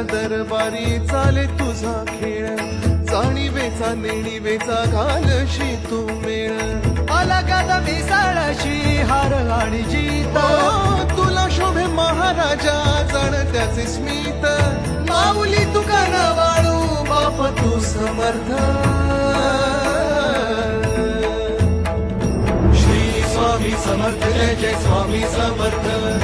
दरबारी चाले तुझा खेळ. जाणीवेचा नेणीवेचा घालशी तू मेळ. आला गादा मिसाळाशी हार आणि जीत. ओ, तुला शोभे महाराजा जाण त्याचे स्मित. माऊली तुकान वाळू बाप तू समर्थ. श्री स्वामी समर्थ जय जय स्वामी समर्थ.